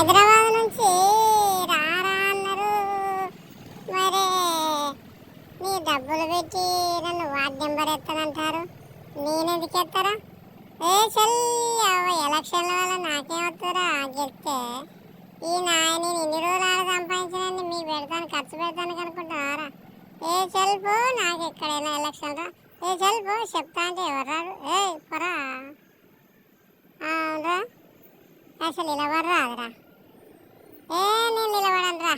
హైదరాబాద్ నుంచి రారా అన్నారు. మరి నీ డబ్బులు పెట్టి నన్ను వార్డ్ నెంబర్ ఎత్తానంటారు. నేనెందుకు ఎత్తారా ఏ చెల్ ఎలక్షన్ల వల్ల నాకేం వస్తుందా గెలిస్తే? ఈ నాయ నేను ఇన్ని రోజులు ఆడ సంపాదించినండి మీకు పెడతాను ఖర్చు పెడతాను అనుకుంటున్నారా ఏ చెల్ నాకు ఎక్కడైనా ఎలక్షన్ రా. ఏ చెల్ చెప్తా అంటే ఎవరు ఏ పొరా. అవునరా. అసలు ఇలా వర్రాదురా ఏ నేను నిలబడంరా రా.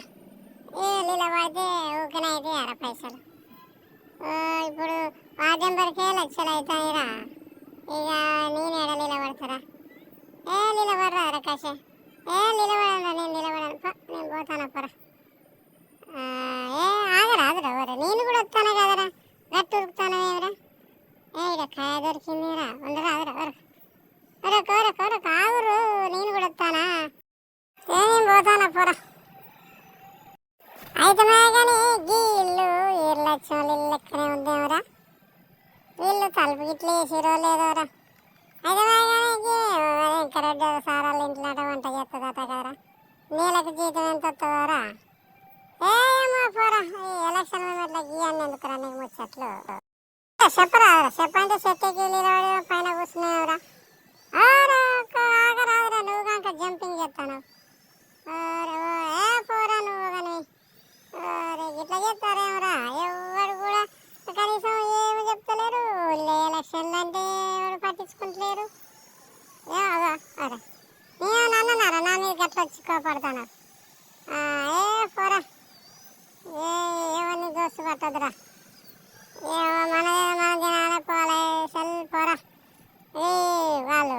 ఏ నిలబడితే ఊకనే అయితే అర పైసలు. ఇప్పుడు వాద్యం నెంబర్కే లక్షలు అవుతాయిరా ఇక నేను ఎడ నిలబడతారా? ఏ నిలబడరా రకాశ ఏ నిలబడరా నేను నిలబడను. నేను పోతాను అప్పరా ఏ ఆగరా ఆగరా నేను కూడా వస్తాను కదరా గట్టు ఉరుకుతాను ఏమరా ఏ ఇక్కడ కాయ దొరికిందిరా ఉండరా ఆగరా ఎవరు ఒరే కోర కోర కాగురు నేను కూడా వస్తానా ఏ నేను పోతానా పోరా. అయితే కానీ గీ ఇల్లు ఇల్లు వచ్చిన ఇల్లు లెక్కనే ఉందేమరా వీళ్ళు తలుపు గిట్లు వేసిరో లేదోరా? అయితే కానీ గీ ఇంకా రెడ్డి సారాలు ఇంట్లో వంట చేస్తుందట కదరా నీళ్ళకి జీతం ఎంత వస్తుందోరా? ఏమో పోరా ఈ ఎలక్షన్ ఇట్లా గీయాన్ని ఎందుకురా నీకు ముచ్చట్లు? చెప్పరా చెప్పంటే చెట్టుకి నిలబడి పైన కూర్చున్నావురా ఆగరాదురా నువ్వు కనుక జంపింగ్ చేస్తాను అరే ఓ, ఏ పోరా నువ్వు కానీ అరే ఇట్లా చెప్తారేమరా ఎవరు కూడా కనీసం ఏమి చెప్తలేరు ఊళ్ళో ఎలక్షన్లు అంటే ఎవరు లేరు ఏ అదా అరే. నేను నా మీద గట్ల వచ్చి కోపడతాను ఏ పోరా. ఏ ఎవరిని దోస్తు పట్టదురా. ఏమో మన మన జనాలే పోలే సెల్ పోరా. ఏ వాళ్ళు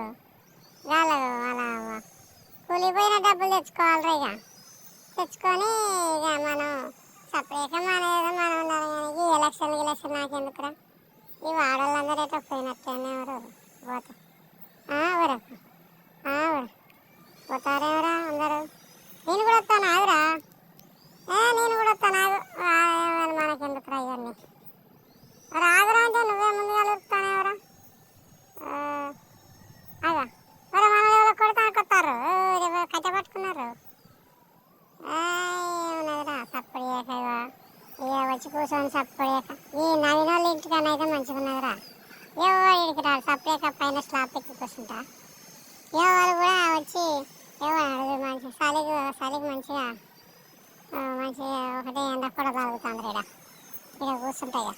వాళ్ళు వాళ్ళ కూలిపోయిన డబ్బులు తెచ్చుకోవాలి ఇక. తెచ్చుకొని ఇక మనం సపరేట్గా మన ఏదో మనం ఉండాలి కానీ ఈ ఎలక్షన్ గిలక్షన్ నాకెందుకురా? ఈ వాడవాళ్ళందరూ ఎట్లా పోయినట్టేనే ఎవరు. పోతా. ఊరు ఊరు పోతారేమరా అందరూ. నేను కూడా వస్తాను ఆగురా. ఏ నేను కూడా వస్తాను ఆగు. ఆ, ఏమని మనకెందుకురా ఇవన్నీ. రాగురా అంటే నువ్వే ముందు కలుగుతాను ఎవరా అదా మరి మన ఎవరో కొడతా కొత్తారు కట్ట పట్టుకున్నారు. ఏమన్నదిరా సప్పుడు చేయకవా ఇక వచ్చి కూర్చొని సప్పుడు చేయక ఈ నవీన వాళ్ళ ఇంటికన్నా అయితే మంచిగా ఉన్నదిరా ఎవరు ఇడికి రాడు సప్పుడేక పైన స్లాబ్ ఎక్కి కూర్చుంటా. వాళ్ళు కూడా వచ్చి ఏమో అడుగు మంచి చలికి చలికి మంచిగా మంచిగా ఒకటే ఎండ కూడా తాగుతుంది ఇక్కడ ఇక్కడ కూర్చుంటాయి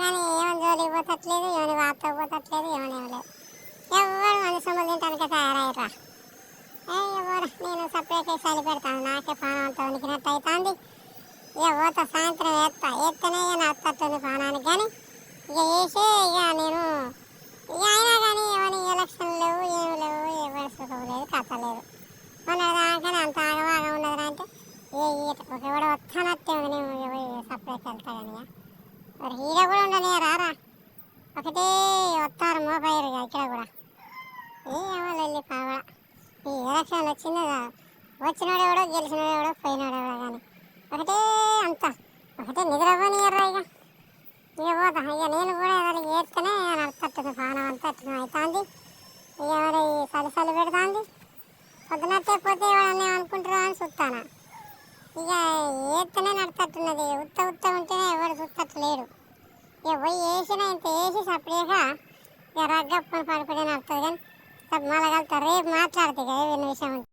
కానీ ఏమని జోలికి పోతట్లేదు ఏమని వార్త పోతట్లేదు ఏమని ఏం ఎవరు మంది సొమ్ము తింటానికే తయారయ్యరా ఎవరు? నేను సపరేట్ చలి పెడతాను. నాకే పానం అంతా ఉనికినట్టు అవుతుంది ఇక పోతా సాయంత్రం వేస్తా వేస్తేనే ఇక అత్తట్టుంది పానానికి కానీ ఇక వేసే ఇక నేను. ఇక అయినా కానీ ఏమని ఎలక్షన్ లేవు ఏమి లేవు ఎవరి సుఖం లేదు కథ లేదు. మన దాకా అంత ఆగవాగా ఉన్నది అంటే ఏ ఈట ఒక ఎవడ వస్తానట్టే నేను సపరేట్ వెళ్తా కానీ మరి హీరో కూడా ఉండని రారా ఒకటే వస్తారు మోపయ్యారు ఇక ఇక్కడ కూడా. ఏమో వెళ్ళి పావడ. ఈ ఎలక్షన్ వచ్చింది కదా వచ్చినాడు ఎవడో గెలిచినాడు ఎవడో పోయినాడు ఎవడో కానీ ఒకటే అంత. ఒకటే నిద్రపోనియర్రా ఇక ఇక పోతా ఇక నేను కూడా ఏదైనా ఏత్తనే నడుతట్టుంది పానం అంతా అట్లా అవుతుంది? ఇక మరి చలి చలి పెడుతుంది. పొద్దునట్టే పోతే ఎవడన్నా అనుకుంటారు అని చూస్తానా. ఇక ఏత్తనే నడుతట్టున్నది ఉత్త ఉత్త ఉంటేనే ఎవరు చూస్తట్లేడు. ఇక పోయి వేసిన ఇంత వేసి సపరేట్గా ఇక రగ్గప్పని పడిపోయిన నడుతుంది కానీ మళ్ళీ కలుతా రేపు మాట్లాడుతుంది కదా విన్న విషయం